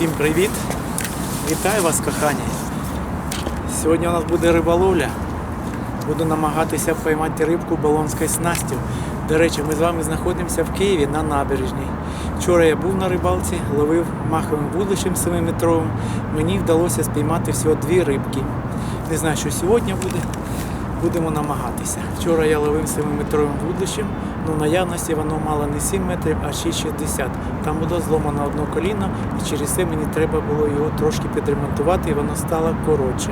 Всім привіт! Вітаю вас, кохані! Сьогодні у нас буде риболовля. Буду намагатися поймати рибку балонською снастю. До речі, ми з вами знаходимося в Києві на набережній. Вчора я був на рибалці, ловив маховим вудлищем 7-метровим. Мені вдалося спіймати всього дві рибки. Не знаю, що сьогодні буде. Будемо намагатися. Вчора я ловив 7-метровим вудлищем, ну в наявності воно мало не 7 метрів, а 6,60. Там було зломано одне коліно, і через це мені треба було його трошки підремонтувати, і воно стало коротше.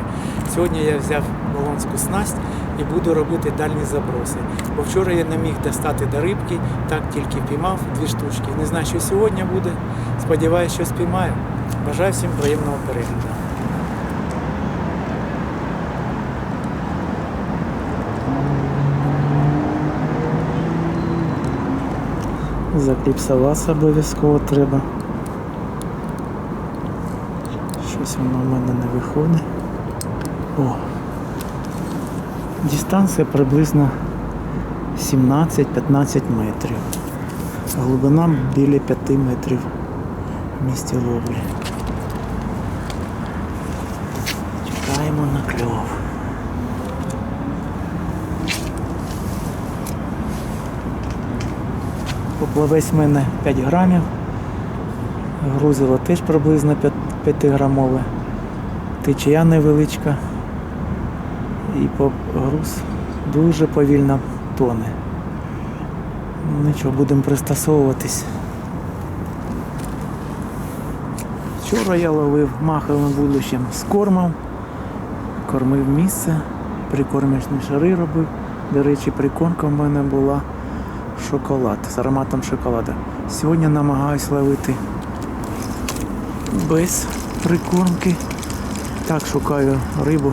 Сьогодні я взяв балонську снасть і буду робити дальні заброси. Бо вчора я не міг достати до рибки, так тільки піймав дві штучки. Не знаю, що сьогодні буде. Сподіваюся, що спіймаю. Бажаю всім приємного перегляду. Закліпсуватися обов'язково треба. Щось воно в мене не виходить. О! Дистанція приблизно 17-15 метрів. Глибина біля 5 метрів в місті ловлі. Чекаємо на кльов. Поплавець в мене 5 грамів. Грузило теж приблизно 5 грамове. Течія невеличка. І груз дуже повільно тоне. Нічого, будемо пристосовуватись. Вчора я ловив маховим вулищем з кормом, кормив місце, прикормячні шари робив. До речі, прикормка в мене була шоколад з ароматом шоколада. Сьогодні намагаюсь ловити без прикормки. Так шукаю рибу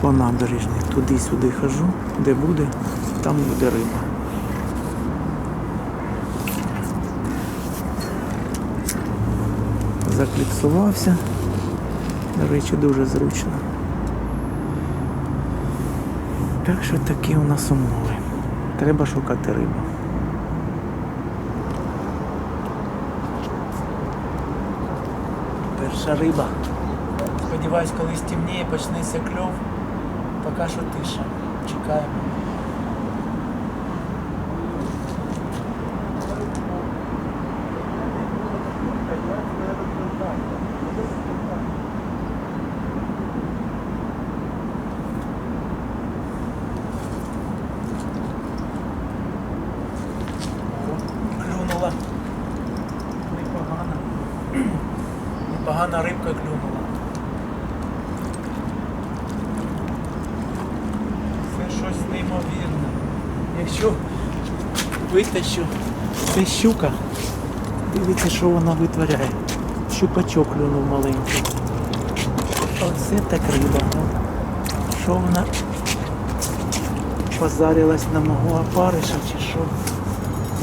по набережній. Туди-сюди хожу, де буде, там буде риба. Закліпсувався. До речі, дуже зручно. Так що такі у нас умови. Треба шукати рибу. Перша риба. Сподіваюсь, коли стемніє, почнеться кльов. Поки що тиша. Чекаємо. Клюнула. Непогана. Непогана рибка клюнула. Це щось неймовірне. Якщо витащу, це щука. Дивіться, що вона витворяє. Щупачок клюнув маленький. Оце так риба. ну. Що вона позарилась на мого опариша чи що?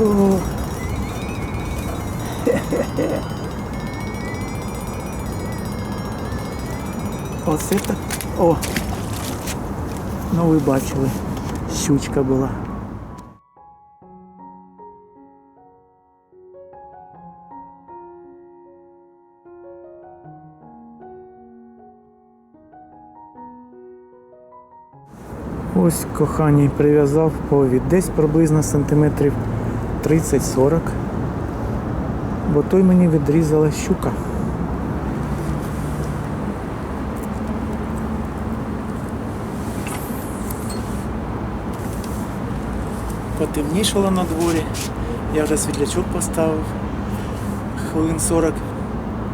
О. Оце так. О! Ну ви бачили, щучка була. Ось коханій прив'язав повід десь приблизно сантиметрів 30-40, бо той мені відрізала щука. Потемнішало на дворі. Я вже світлячок поставив. Хвилин 40,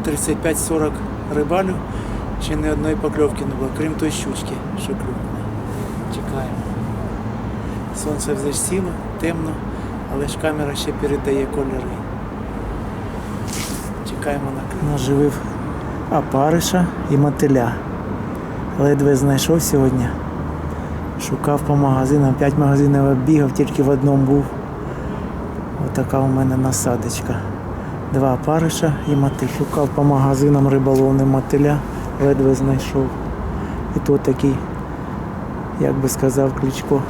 35-40 рибалю. Ще ні одної покльовки не було, крім той щучки, що клюнула. Чекаємо. Сонце вже сіло, темно, але ж камера ще передає кольори. Чекаємо на. Наживив опариша і мотиля. Ледве знайшов сьогодні. Шукав по магазинам, п'ять магазинів оббігав, тільки в одному був. Отака у мене насадочка. Два опариша і мотиль. Шукав по магазинам риболовним мотиля, ледве знайшов. І то такий, як би сказав Кличко,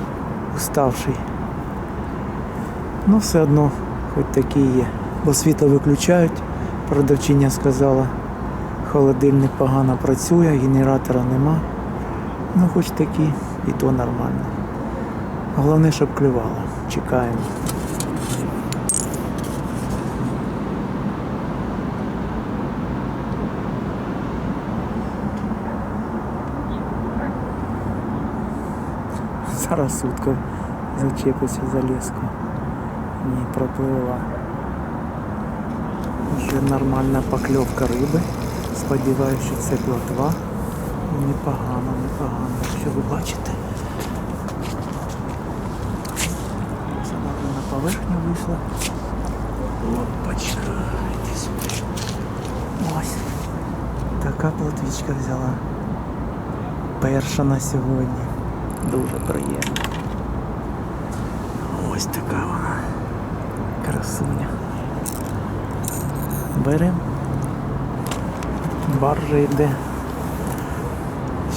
уставший. Ну все одно, хоч такі є. Бо світло виключають, Продавчиня сказала, холодильник погано працює, генератора нема. Ну хоч такі, і то нормально. Головне, щоб клювало. Чекаємо. Зараз сутка зачепиться за леску. Ні, пропливла. Вже нормальна покльовка риби. Сподіваюся, що це плотва. Непогано, непогано, якщо ви бачите. Сама на поверхню вийшла. Опачка. Ось. Така плотвічка взяла. Перша на сьогодні. Дуже приємно. Ось така вона. Красуня. Берем. Баржа йде.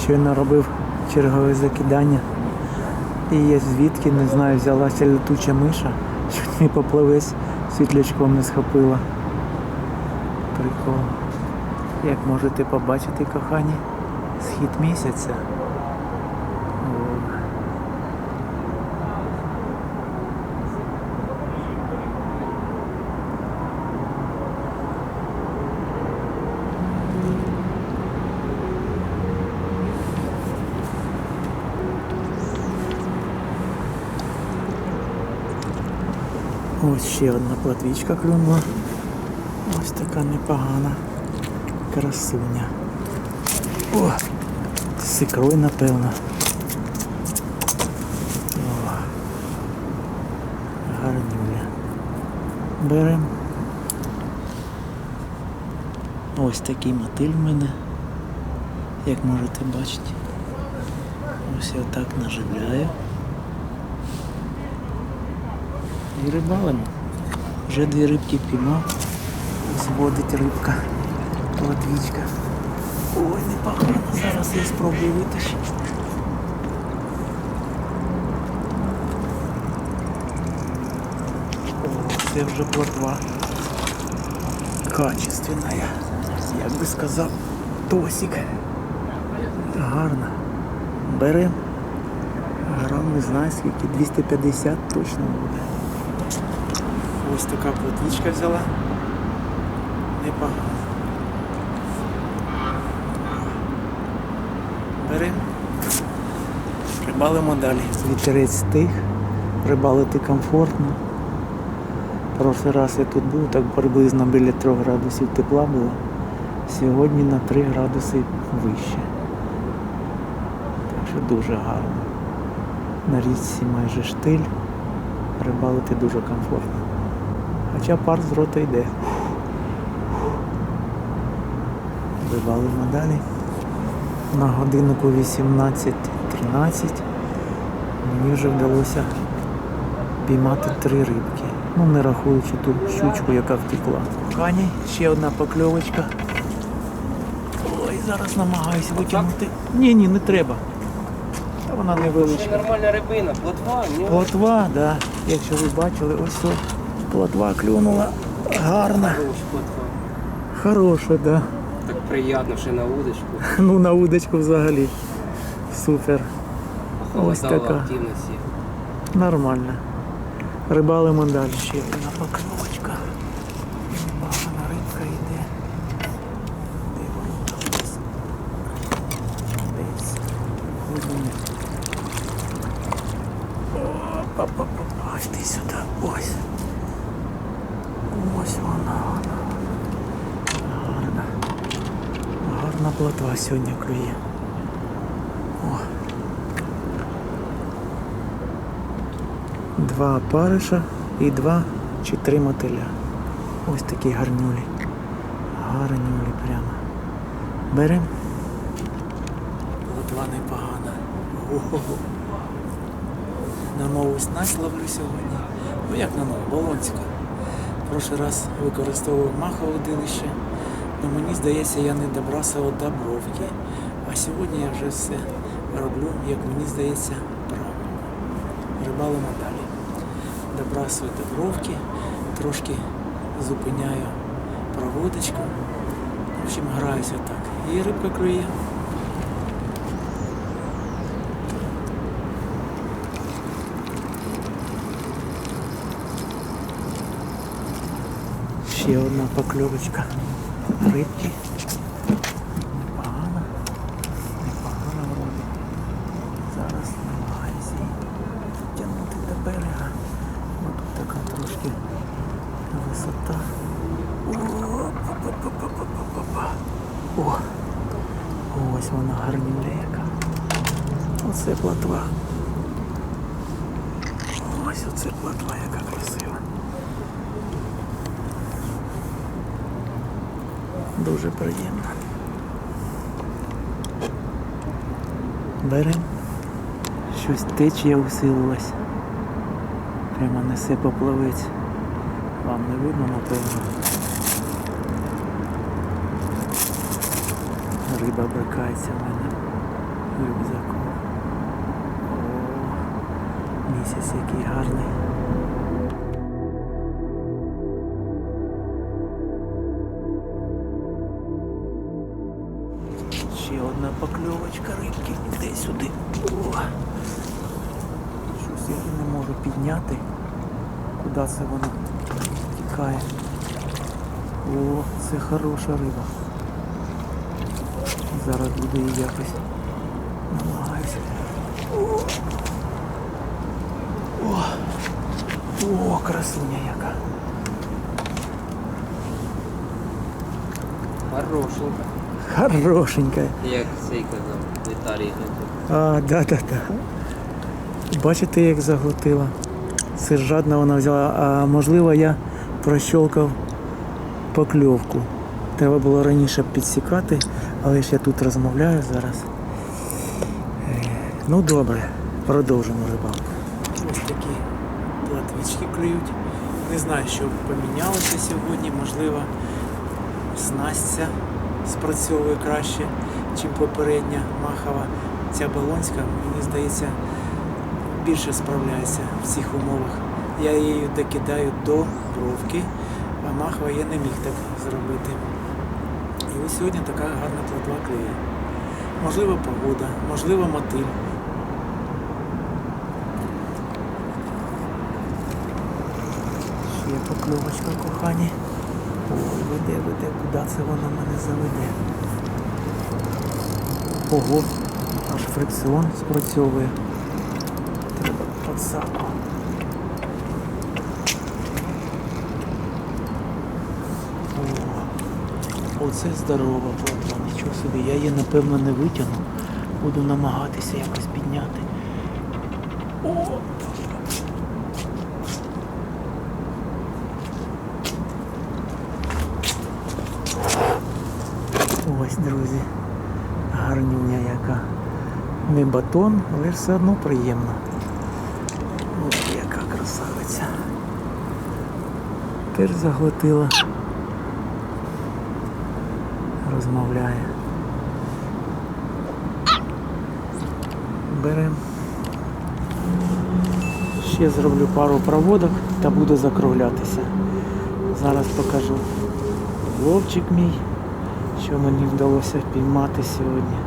Щойно робив чергове закидання. І є звідки, не знаю, взялася летуча миша, що мій попливець світлячком не схопила. Прикол. Як можете побачити, кохані, схід місяця. Ось ще одна платвічка клюнула. Ось така непогана красуня. О! З напевно. О, гарнюля. Берем. Ось такий мотиль в мене, як можете бачити. Ось я отак наживляю. І рибалимо. Вже дві рибки піймав. Зводить рибка. Платвічка. Ой, непогано. Зараз я спробую витащити. О, це вже плотва. Качественна. Як би сказав, тосик. Гарно. Берем. Грам не знаю скільки, 250 точно буде. Ось така плотвічка взяла. Непогано. Берем. Рибалимо далі. Вітерець стих, рибалити комфортно. Прошлий раз я тут був, так приблизно біля 3 градусів тепла було. Сьогодні на 3 градуси вище. Так що дуже гарно. На річці майже штиль. Рибалити дуже комфортно. Хоча пар з рота йде. Рибалимо далі. На годиннику 18.13 мені вже вдалося піймати три рибки. Ну, не рахуючи ту щучку, яка втекла. Кані, ще одна покльовочка. Ой, зараз намагаюся витягнути. Ні, ні, не треба. Та вона невеличка. Це нормальна рибина, плотва, ні? Плотва, да. Якщо ви бачили, ось о, плотва клюнула. Гарна. Хороша. Да. Так приємно, ще на удочку. Ну на удочку взагалі. Супер. Ось така. активності. Нормально. Рибалимо далі ще одна покльовочка. Багана рибка йде. Де воно там десь? Десь. Опа-па-па. Ось ти сюди. Ось. Ось вона. Гарна. Гарна плотва сьогодні клює. О. Два опариша і два чи три мотиля. Ось такі гарнюлі. Гарнюлі прямо. Берем. Лотва непогана. Ого. На нову снасть ловлю сьогодні. Ну як на нову, Болонську. Прошлий раз використовував махове удилище. Ну мені здається, я не добрасував до бровки. А сьогодні я вже все роблю, як мені здається, правильно. Рибалимо далі. Добрасую до бровки, трошки зупиняю проводочку. В общем, граюся так. І рибка клює. Ще одна покльовочка рибки. Непогано. Непогано вроді. Зараз намагаюся її тягнути до берега. Ну тут така трошки висота. О-па-па-па-па-па-па-па. О! Ось вона гарнюля яка. Оце платва. Ось оце платва, яка красива. Дуже приємно. Берем. Щось течія усилилась. Прямо несе поплавець. Вам не видно, напевно. Риба брикається в мене в рюкзаку. О, місяць який гарний. Ще одна покльовочка рибки. Іде сюди. О! Щось я не можу підняти. Куди це воно тікає? О, це хороша риба. Зараз буду її якось намагаюся. О! О! О, красуня яка. Хорошенька. Хорошенька. Як цей казав, в Італії. А, да, да, да. Бачите, як заглотила. Жадно вона взяла. А можливо, я прощолкав покльовку. Треба було раніше підсікати, але ж я тут розмовляю зараз. Е, Ну добре, продовжимо рибалку. Ось такі платвички клюють. Не знаю, що помінялося сьогодні. Можливо, снастя спрацьовує краще, ніж попередня махова. Ця балонська, мені здається, більше справляється в цих умовах. Я її докидаю до бровки, а махова я не міг так зробити. І ось сьогодні така гарна платва клює. Можливо, погода, можливо, мотиль. Ще покльовочка кохані. Веде, веде, куди це вона мене заведе. Ого, аж фрикціон спрацьовує. Треба подсаку. Оце здорова платва, нічого собі. Я її напевно не витягну. Буду намагатися якось підняти. О! Ось, друзі, гарнюня яка. Не батон, але все одно приємно. Ось яка красавиця. Теж заглотила. Розмовляє. Берем. Ще зроблю пару проводок та буду закруглятися. Зараз покажу ловчик мій що мені вдалося впіймати сьогодні.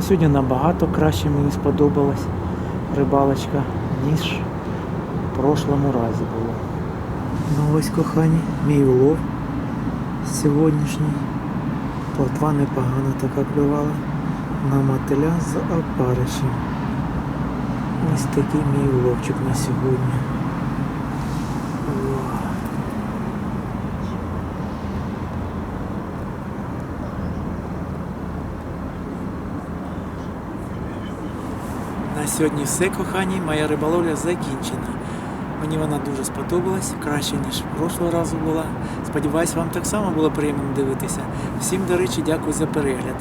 Ну, Сьогодні набагато краще мені сподобалась рибалочка, ніж в прошлому разі було. Ну ось кохані, мій улов сьогоднішній. Плотва непогано така клювала на мотиля з опаришем. Ось такий мій уловчик на сьогодні. О. На сьогодні все, кохані. Моя риболовля закінчена. Мені вона дуже сподобалась, краще, ніж прошлого разу була. Сподіваюсь, вам так само було приємно дивитися. Всім, до речі, дякую за перегляд.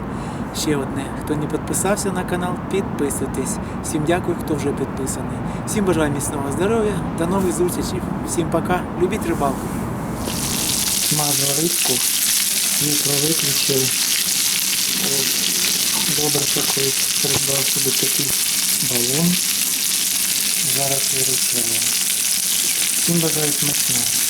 Ще одне, хто не підписався на канал, підписуйтесь. Всім дякую, хто вже підписаний. Всім бажаю міцного здоров'я, до нових зустрічей. Всім пока. Любіть рибалку. Смажу рибку, світло виключили. Добре, колись придбав собі такий балон. Зараз вирішили. Всім бажаю смачного.